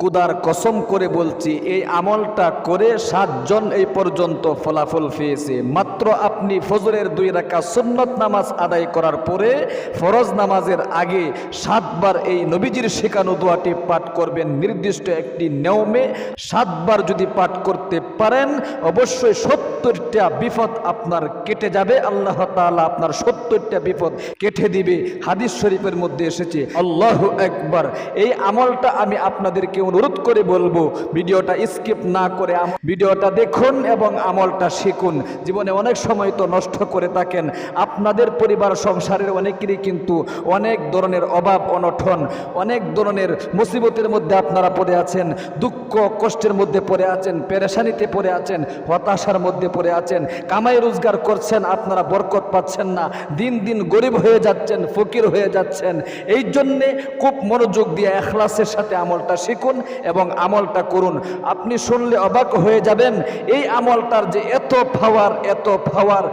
কুদার কসম করে বলছি, এই আমলটা করে সাতজন এই পর্যন্ত ফলাফল পেয়েছে। মাত্র আপনি ফজরের দুই রাকা সুন্নত নামাজ আদায় করার পরে ফরজ নামাজের আগে সাতবার এই নবীজির শেখানো দোয়াটি পাঠ করবেন। নির্দিষ্ট একটি নিয়মে সাতবার যদি পাঠ করতে পারেন, অবশ্যই সত্তরটা বিপদ আপনার কেটে যাবে। আল্লাহ তাআলা আপনার সত্তরটা বিপদ কেটে দিবে। হাদিস শরীফের মধ্যে এসেছে, আল্লাহ একবার এই আমলটা আমি আপনাদেরকে অনুরোধ করে বলব, ভিডিওটা স্কিপ না করে ভিডিওটা দেখুন এবং আমলটা শিখুন। জীবনে অনেক সময় তো নষ্ট করে থাকেন। আপনাদের পরিবার, সংসারের অনেকেরই কিন্তু অনেক ধরনের অভাব অনঠন অনেক ধরনের মুসিবতের মধ্যে আপনারা পড়ে আছেন, দুঃখ, কষ্টের মধ্যে পড়ে আছেন, পেরেশানিতে পড়ে আছেন, হতাশার মধ্যে পড়ে আছেন, কামাই রোজগার করছেন, আপনারা বরকত পাচ্ছেন না, দিন দিন গরিব হয়ে যাচ্ছেন, ফকির হয়ে যাচ্ছেন। এই জন্যে খুব মনোযোগ দিয়ে এখলাসের সাথে আমলটা শিখুন এবং আমলটা করুন। আপনি শুনলে অবাক হয়ে যাবেন, এই আমলটার যে এত পাওয়ার এত পাওয়ার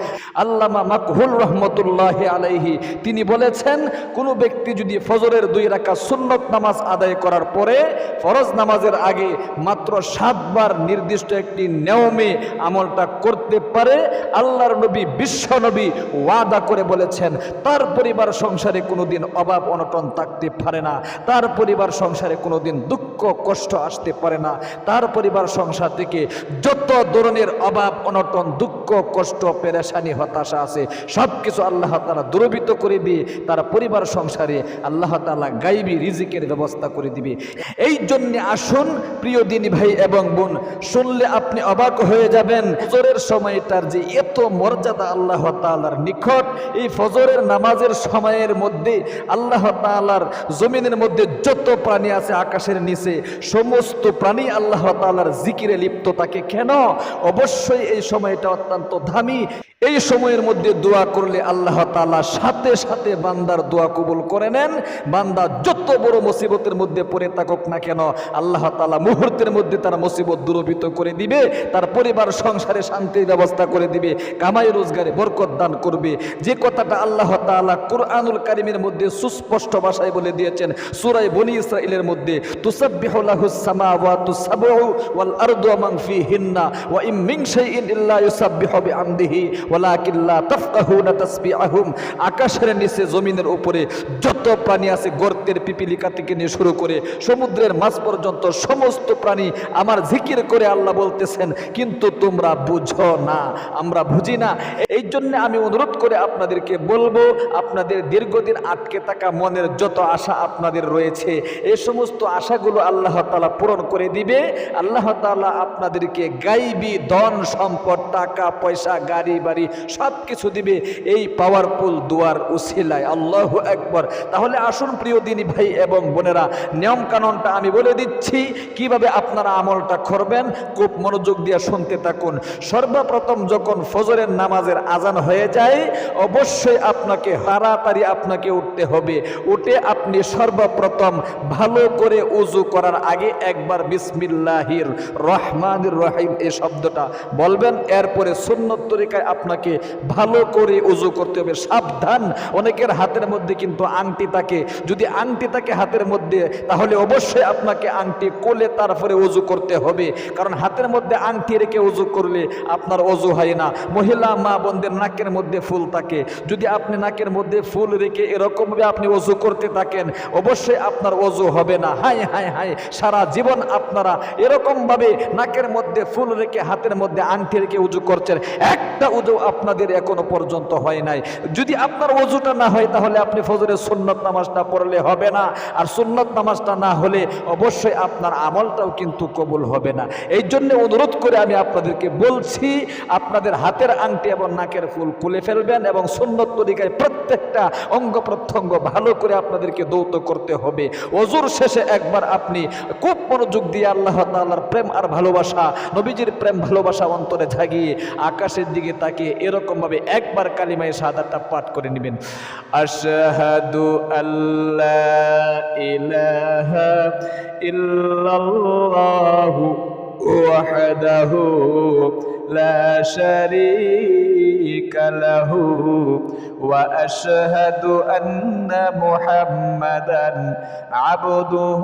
আল্লামা মাকহুল রহমতুল্লাহ আলাইহি, তিনি বলেছেন, কোনো ব্যক্তি যদি ফজরের দুই রাখা সুন্নত নামাজ আদায় করার পরে, ফরজ নামাজের আগে মাত্র সাতবার নির্দিষ্ট একটি নিয়মে আমলটা করতে পারে, আল্লাহর নবী, বিশ্ব নবী ওয়াদা করে বলেছেন, তার পরিবার সংসারে কোনোদিন অভাব অনটন থাকতে পারে না। তার পরিবার সংসারে কোনোদিন দুঃখ কষ্ট আসতে পারে না। তার পরিবার সংসার থেকে যত ধরনের অভাব, অনটন, দুঃখ, কষ্ট, পেরেশানি, হতাশা আছে সব কিছু আল্লাহ তালা দুরবিত করে দিয়ে তার পরিবার সংসারে আল্লাহ তালা গাইবি, রিজিকের ব্যবস্থা করে দিবে। এই জন্যে আসুন প্রিয় দিনী ভাই এবং বোন, শুনলে আপনি অবাক হয়ে যাবেন, ফজরের সময়টার যে এত মর্যাদা আল্লাহ তালার নিকট, এই ফজরের নামাজের সময়ের মধ্যে আল্লাহ তালার জমিনের মধ্যে যত প্রাণী আছে আকাশের নিচে সমস্ত প্রাণী আল্লাহ তালার জিকিরে লিপ্ত তাকে কেন? অবশ্যই এই সময়টা অত্যন্ত দামি। এই সময়ের মধ্যে দোয়া করলে আল্লাহ তালা সাথে সাথে বান্দার দোয়া কবুল করে নেন। বান্দা যত বড় মুসিবতের মধ্যে পড়ে থাকুক না কেন, আল্লাহ তালা মুহূর্তের মধ্যে তার মুসিবত দূরবিত করে দিবে, তার পরিবার, সংসারে শান্তির ব্যবস্থা করে দিবে, কামাই, রোজগারে বরকত দান করবে। যে কথাটা আল্লাহ তাআলা কুরআনুল কারিমের মধ্যে সুস্পষ্ট ভাষায় বলে দিয়েছেন সুরাই বনি ইসরাইলের মধ্যে, তুসাব্বিহু লাহুস সামাওয়াতু সাবউ ওয়াল ওয়া ইল্লা আকাশের নিচে, জমিনের উপরে যত প্রাণী আছে, গর্তের পিপিলিকা থেকে নিয়ে শুরু করে সমুদ্রের মাছ পর্যন্ত সমস্ত প্রাণী আমার জিকির করে আল্লাহ বলতেছেন, কিন্তু তোমরা বুঝো না, আমরা বুঝি না। এই জন্য আমি অনুরোধ করে আপনাদেরকে বলব, আপনাদের দীর্ঘদিন আটকে থাকা মনের যত আশা আপনাদের রয়েছে এই সমস্ত আশাগুলো আল্লাহ তালা পূরণ করে দিবে। আল্লাহ তালা আপনাদেরকে গাইবি ধন সম্পদ, টাকা, পয়সা, গাড়ি, বাড়ি সব কিছু দিবে। এই পাওয়ারফুল দুয়ার উসিলায়, আল্লাহ একবার তাহলে আসুন প্রিয় দিনী ভাই এবং বোনেরা নিয়ম কানুনটা আমি বলে দিচ্ছি। কীভাবে আপনারা আমলটা করবেন, খুব মনোযোগ দিয়ে শুনতে থাকুন। সর্বপ্রথম যখন ফজরের নামাজের আজান হয়ে যায়, অবশ্যই আপনাকে তাড়াতাড়ি আপনাকে উঠতে হবে। উঠে আপনি সর্বপ্রথম ভালো করে উজু করার আগে একবার বিসমিল্লাহির রহমানির রহিম এই শব্দটা বলবেন। এরপরে সুন্নত তরিকায় আপনাকে ভালো করে উজু করতে হবে। সাবধান। অনেকের হাতের মধ্যে কিন্তু আংটি থাকে। যদি আংটি থাকে হাতের মধ্যে, তাহলে অবশ্যই আপনাকে আংটি কোলে তারপরে উজু করতে হবে। কারণ হাতের মধ্যে আংটি রেখে উজু করলে আপনার অজু হয় না। মহিলা মা বোনদের নাকের মধ্যে ফুল থাকে। যদি আপনি নাকের মধ্যে ফুল রেখে এরকমভাবে আপনি অজু করতে থাকেন, অবশ্যই আপনার অজু হবে না। হাই হাই হাই, সারা জীবন আপনারা এরকমভাবে নাকের মধ্যে ফুল রেখে হাতের মধ্যে আংটি রেখে উজু করছেন। একটা উজু আপনাদের এখনও পর্যন্ত হয় নাই। যদি আপনার অজুটা না হয়, তাহলে আপনি ফজরের সুন্নত নামাজটা পড়লে হবে না। আর সুন্নত নামাজটা না হলে অবশ্যই আপনার আমলটাও কিন্তু কবুল হবে না। এই জন্য অনুরোধ করে আমি আপনাদেরকে বলছি, আপনাদের হাতের আংটি এবং নাকের ফুল খুলে ফেলবেন এবং সুন্নত তরিকায় প্রত্যেকটা অঙ্গ প্রত্যঙ্গ ভালো করে আপনাদেরকে দৌত করতে হবে। অজুর শেষে একবার আপনি খুব মনোযোগ দিয়ে আল্লাহ তাআলার প্রেম আর ভালোবাসা, নবীজির প্রেম ভালোবাসা অন্তরে জাগিয়ে আকাশের দিকে তাকিয়ে এরকমভাবে একবার কালিমায় সাদাটা পাঠ করে নেবেন। আশাহাদু আল্লাহ ইলাহা ইল্লাল্লাহু ওয়াহদাহু لا شريك له واشهد ان محمدا عبده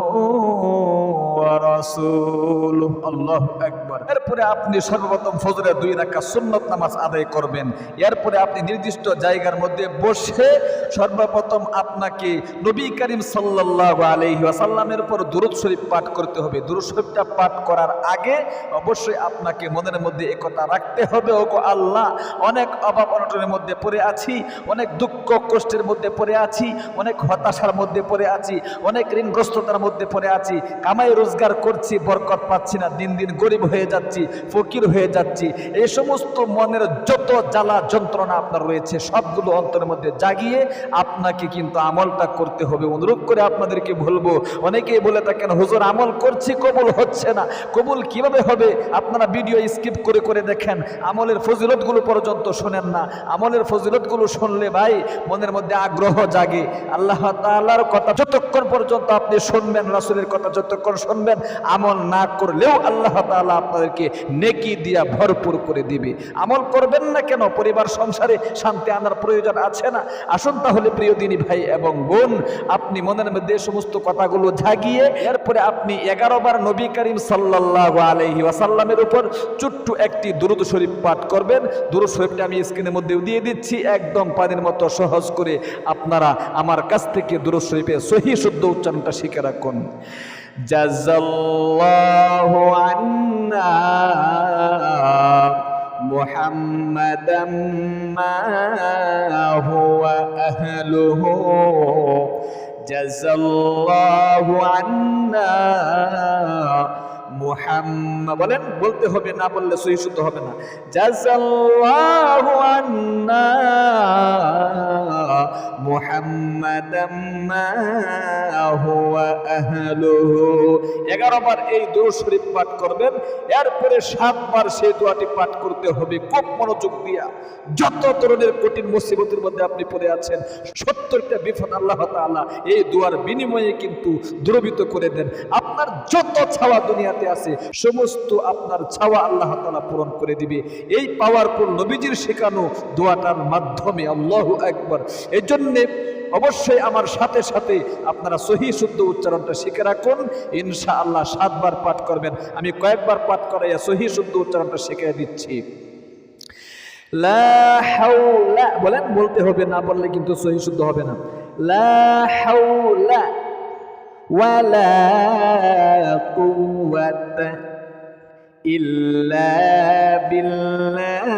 রাসূলুহু আল্লাহু আকবার এরপরে আপনি সর্বপ্রথম ফজরের দুই রাকাত সুন্নত নামাজ আদায় করবেন এরপরে আপনি নির্দিষ্ট জায়গার মধ্যে বসে সর্বপ্রথম আপনাকে নবী করিম সাল্লাল্লাহু আলাইহি ওয়াসাল্লামের উপর দুরূদ শরীফ পাঠ করতে হবে দুরূদ শরীফটা পাঠ করার আগে অবশ্যই আপনাকে মনের মধ্যে একথা রাখতে হবে। ও আল্লাহ, অনেক অভাব অনটনের মধ্যে পড়ে আছি, অনেক দুঃখ কষ্টের মধ্যে পড়ে আছি, অনেক হতাশার মধ্যে পড়ে আছি, অনেক ঋণগ্রস্ততার মধ্যে পড়ে আছি, কামাই রোজগার করছি, বরকত পাচ্ছি না, দিন দিন গরিব হয়ে যাচ্ছি, ফকির হয়ে যাচ্ছি। এই সমস্ত মনের যত জ্বালা যন্ত্রণা আপনার রয়েছে, সবগুলো অন্তরের মধ্যে জাগিয়ে আপনাকে কিন্তু আমলটা করতে হবে। অনুরোধ করে আপনাদেরকে বলব, অনেকেই বলে থাকেন, হুজুর, আমল করছি, কবুল হচ্ছে না। কবুল কীভাবে হবে? আপনারা ভিডিও স্কিপ করে করে দেখেন, আমলের ফজিলতগুলো পর্যন্ত শোনেন না। আমলের ফজিলতগুলো শুনলে ভাই মনের মধ্যে আগ্রহ জাগে। আল্লাহ তাআলার কথা যতক্ষণ পর্যন্ত আপনি শুনবেন, রাসূলের কথা যতক্ষণ শুনবেন, আমল না করলেও আল্লাহ তাআলা আপনাদেরকে নেকি দিয়া ভরপুর করে দিবে। আমল করবেন না কেন? পরিবার, সংসারে শান্তি আনার প্রয়োজন আছে না? আসুন তাহলে প্রিয় দিনী ভাই এবং বোন, আপনি মনের মধ্যে সমস্ত কথাগুলো জাগিয়ে, এরপরে আপনি এগারো বার নবী করিম সাল্লাল্লাহু আলাইহি ওয়াসাল্লামের উপর ছোট্ট একটি দুরুদ শরীফ পাঠ করবেন দুরুদ শরীফটা আমি স্ক্রিনের মধ্যে দিয়ে দিচ্ছি একদম পানির মতো সহজ করে আপনারা আমার কাছ থেকে দুরুদ শরীফের সহি শুদ্ধ উচ্চারণটা শিখে রাখুন জাজাল্লাহু আন্না محمدا ما هو أهله جزى الله عنا মুহাম্মদ বলেন, বলতে হবে, না বললে সহি শুদ্ধ হবে না। জাজাল্লাহু আন্না মুহাম্মাদাম মা হুয়া আহলুহু। 11 বার এই দরুদ শরীফ পাঠ করবেন, এরপরে সাতবার সেই দোয়াটি পাঠ করতে হবে, খুব মনোযোগ দিয়া। যত ধরনের কঠিন মুসিবতের মধ্যে আপনি পড়ে আছেন, সত্তরটা বিপদ আল্লাহ তাআলা এই দোয়ার বিনিময়ে কিন্তু দূরবিত করে দেন। আপনার যত ছাওয়া দুনিয়াতে আছে, সমস্ত আপনার ছাওয়া আল্লাহ তাআলা পূরণ করে দিবে। এই পাওয়ারফুল নবীজির শেখানো দোয়াটার মাধ্যমে আল্লাহু আকবার। এই জন্যে অবশ্যই আমার সাথে সাথে আপনারা সহি শুদ্ধ উচ্চারণটা শিখে রাখুন ইনশা আল্লাহ সাতবার পাঠ করবেন। আমি কয়েকবার পাঠ করাইয়া সহি শুদ্ধ উচ্চারণটা শিখিয়ে দিচ্ছি। বলেন বলতে হবে, না বললে কিন্তু সহি শুদ্ধ হবে না। লা ওয়ালা কুওয়াতা ইল্লা বিল্লাহ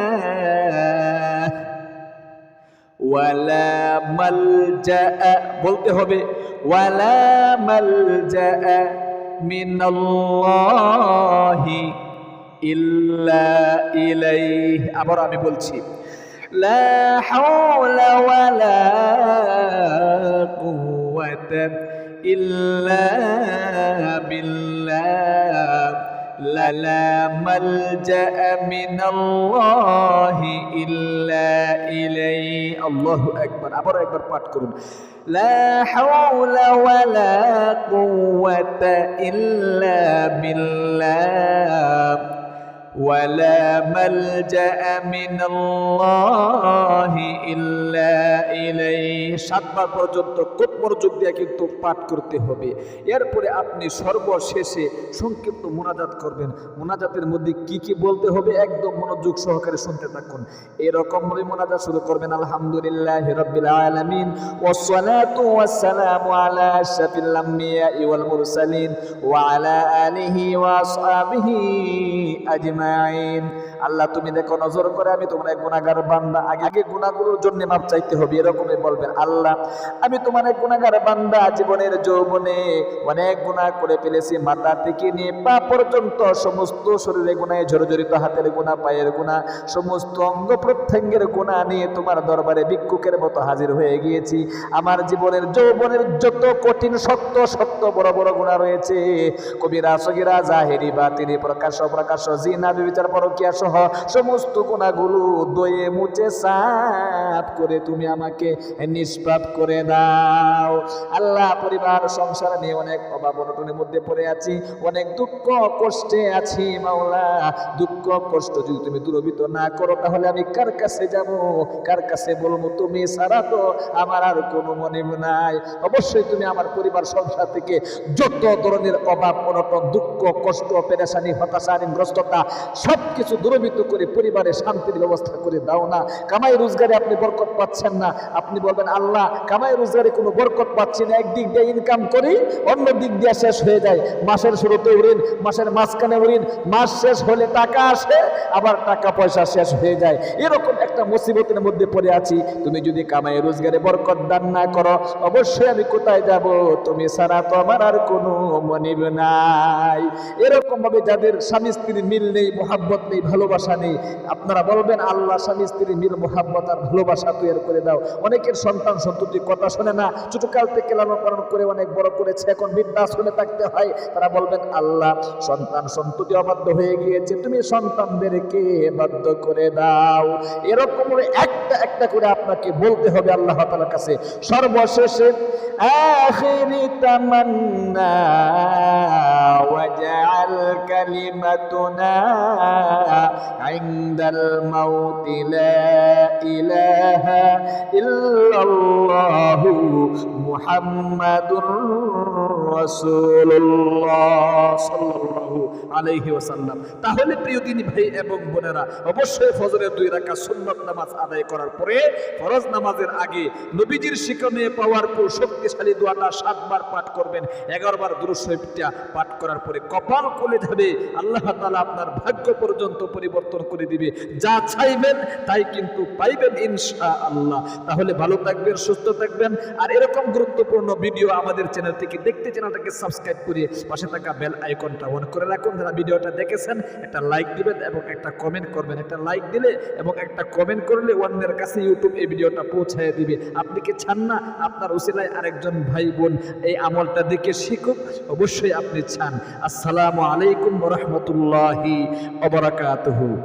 ওয়ালা মালজা বলতে হবে ওয়ালা মালজা মিনাল্লাহি ইল্লা ইলাইহি আবার আমি বলছি লা হাওলা ওয়ালা কুওয়াতা ইল্লা বিল্লাহ لا لا ملجأ من الله إلا إليه الله أكبر আবার একবার পাঠ করুন لا حول ولا قوة إلا بالله ولا ملجأ من الله إلا إليه সাতবার পর্যন্ত খুব মনোযোগ দিয়ে কিন্তু পাঠ করতে হবে এরপরে আপনি সর্বশেষে সংক্ষিপ্ত মোনাজাত করবেন মোনাজাতের মধ্যে কি কি বলতে হবে একদম মনোযোগ সহকারে শুনতে থাকুন এরকম ভাবে মোনাজাত শুরু করবেন আলহামদুলিল্লাহ রাব্বিল আলামিন ওয়াসসালাতু ওয়াসসালামু আলা আশরাফিল আমবিয়াই ওয়াল মুরসালিন ওয়া আলা আলিহি ওয়া আসহাবিহি আজমাইন। আল্লাহ, তুমি দেখো, নজর করে আমি তোমার এক গুনাহগার বান্দা। আগে আগে গুনাহগুলোর জন্য মাপ চাইতে হবে, এরকমই বলবেন আল্লাহ। আমি তোমার এক গুনাহগার বান্দা, জীবনের যৌবনে অনেক গুনাহ করে ফেলেছি, মাথা থেকে নিয়ে পা পর্যন্ত সমস্ত শরীরে গুনায় জর্জরিত, হাতের গুনাহ, পায়ের গুনাহ, সমস্ত অঙ্গ প্রত্যঙ্গের গুনাহ নিয়ে তোমার দরবারে ভিক্ষুকের মতো হাজির হয়ে গিয়েছি। আমার জীবনের যৌবনের যত কঠিন সত্য সত্য বড় বড় গুনাহ রয়েছে। কবিরা, সগিরা, জাহেরি বা তিনি প্রকাশ প্রকাশ জিনা বিবিচার পরকিয়া সহ সমস্ত গুণাগুলো দয়ে মুছে করে তুমি আমাকে নিষ্পাপ করে দাও। আল্লাহ পরিবার, সংসার নিয়ে অনেক অভাব অনটনের মধ্যে পড়ে আছি, অনেক দুঃখ কষ্টে আছি মাওলা। দুঃখ কষ্ট যদি তুমি দূরবিত না করো, তাহলে আমি কার কাছে যাব? কার কাছে বলব তুমি? সারা তো আমার আর কোনো মনে নাই। অবশ্যই তুমি আমার পরিবার, সংসার থেকে যত ধরনের অভাব, অনটন, দুঃখ, কষ্ট, পেরেশানি, হতাশা ঋণগ্রস্ততা সব কিছু দূরবিত করে পরিবারে শান্তির ব্যবস্থা করে দাও না। কামাই রোজগারে আপনি বরকত পাচ্ছেন না। আপনি বলবেন, আল্লাহ, কামাই রোজগারে কোনো বরকত পাচ্ছি না। একদিক দিয়ে ইনকাম করি, অন্য দিক দিয়ে শেষ হয়ে যায়। মাসের শুরুতে উড়িন, মাসের মাঝখানে উড়িন। মাস শেষ হলে টাকা আসে, আবার টাকা পয়সা শেষ হয়ে যায়। এরকম একটা মুসিবতের মধ্যে পড়ে আছি। তুমি যদি কামাই রোজগারে বরকত দান না করো, অবশ্যই আমি কোথায় যাব? তুমি ছাড়া তো আমার আর কোনো মনিব নাই। এরকম ভাবে যাদের স্বামী স্ত্রীর মিল নেই, মোহাব্বত নেই, ভালোবাসা নেই। আপনারা বলবেন, আল্লাহ, স্বামী স্ত্রীর মিল, মোহাব্বত আর ভালোবাসা তৈরি করে দাও। অনেকের সন্তান সন্ততি কথা শোনে না, ছোটকাল থেকে লালন করে অনেক বড় করেছে, এখন বৃদ্ধাশ্রমে থাকতে হয়। তারা বলবেন, আল্লাহ, সন্তান সন্ততি অবাধ্য হয়ে গিয়েছে, তুমি সন্তানদেরকে বাধ্য করে দাও। এরকম একটা একটা করে আপনাকে বলতে হবে আল্লাহ তাআলার কাছে। সর্বশেষে আখিরি الآخر تمنى واجعل كلمتنا عند الموت لا إله إلا الله محمد তাহলে প্রিয় দিনী ভাই এবং বোনেরা, অবশ্যই ফজরের দুই রাকাত সুন্নত নামাজ আদায় করার পরে ফরজ নামাজের আগে নবীজির শিক্ষণে পাওয়ারফুল শক্তিশালী দোয়াটা সাতবার পাঠ করবেন, এগারোবার দুরূদ পাঠ করার পরে কপাল খুলে যাবে, আল্লাহ তাআলা আপনার ভাগ্য পর্যন্ত পরিবর্তন করে দিবে। যা চাইবেন তাই কিন্তু পাইবেন ইনশা আল্লাহ তাহলে ভালো থাকবেন, সুস্থ থাকবেন। আর এরকম গুরুত্বপূর্ণ ভিডিও আমাদের চ্যানেল থেকে দেখতে চ্যানেলটাকে সাবস্ক্রাইব করে পাশে থাকা বেল আইকনটা অন করে রাখুন। যারা ভিডিওটা দেখেছেন, একটা লাইক দিবেন এবং একটা কমেন্ট করবেন। একটা লাইক দিলে এবং একটা কমেন্ট করলে অন্যের কাছে ইউটিউব এই ভিডিওটা পৌঁছায় দিবে। আপনি কি চান না? আপনার উসিলায় আরেকজন ভাই বোন এই আমলটা দেখে শিখুক? অবশ্যই আপনি চান। আসসালামু আলাইকুম রহমতুল্লাহি অবরাকাতহু